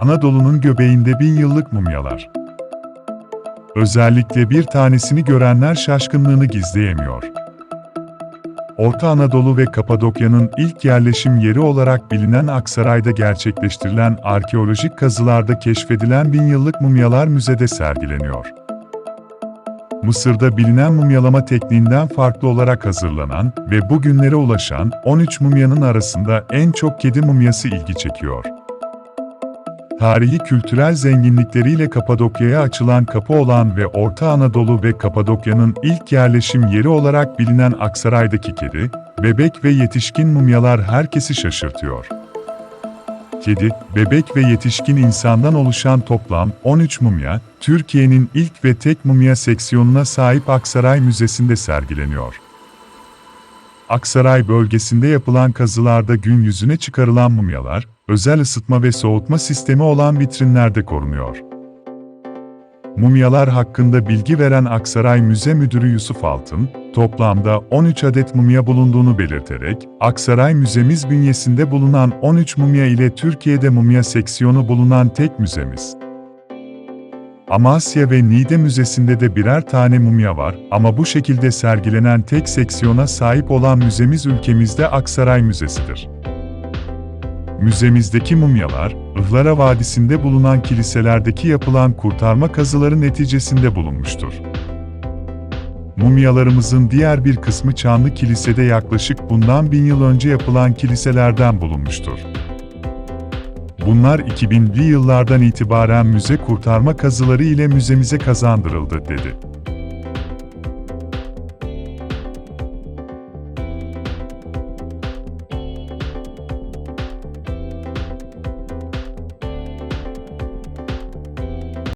Anadolu'nun göbeğinde bin yıllık mumyalar. Özellikle bir tanesini görenler şaşkınlığını gizleyemiyor. Orta Anadolu ve Kapadokya'nın ilk yerleşim yeri olarak bilinen Aksaray'da gerçekleştirilen arkeolojik kazılarda keşfedilen bin yıllık mumyalar müzede sergileniyor. Mısır'da bilinen mumyalama tekniğinden farklı olarak hazırlanan ve bugünlere ulaşan 13 mumyanın arasında en çok kedi mumyası ilgi çekiyor. Tarihi kültürel zenginlikleriyle Kapadokya'ya açılan kapı olan ve Orta Anadolu ve Kapadokya'nın ilk yerleşim yeri olarak bilinen Aksaray'daki kedi, bebek ve yetişkin mumyalar herkesi şaşırtıyor. Kedi, bebek ve yetişkin insandan oluşan toplam 13 mumya, Türkiye'nin ilk ve tek mumya seksiyonuna sahip Aksaray Müzesi'nde sergileniyor. Aksaray bölgesinde yapılan kazılarda gün yüzüne çıkarılan mumyalar, özel ısıtma ve soğutma sistemi olan vitrinlerde korunuyor. Mumyalar hakkında bilgi veren Aksaray Müze Müdürü Yusuf Altın, toplamda 13 adet mumya bulunduğunu belirterek, Aksaray Müzemiz bünyesinde bulunan 13 mumya ile Türkiye'de mumya seksiyonu bulunan tek müzemiz. Amasya ve Niğde Müzesi'nde de birer tane mumya var ama bu şekilde sergilenen tek seksiyona sahip olan müzemiz ülkemizde Aksaray Müzesi'dir. Müzemizdeki mumyalar, Ihlara Vadisi'nde bulunan kiliselerdeki yapılan kurtarma kazıları neticesinde bulunmuştur. Mumyalarımızın diğer bir kısmı Çanlı Kilise'de yaklaşık bundan bin yıl önce yapılan kiliselerden bulunmuştur. Bunlar 2000'li yıllardan itibaren müze kurtarma kazıları ile müzemize kazandırıldı, dedi.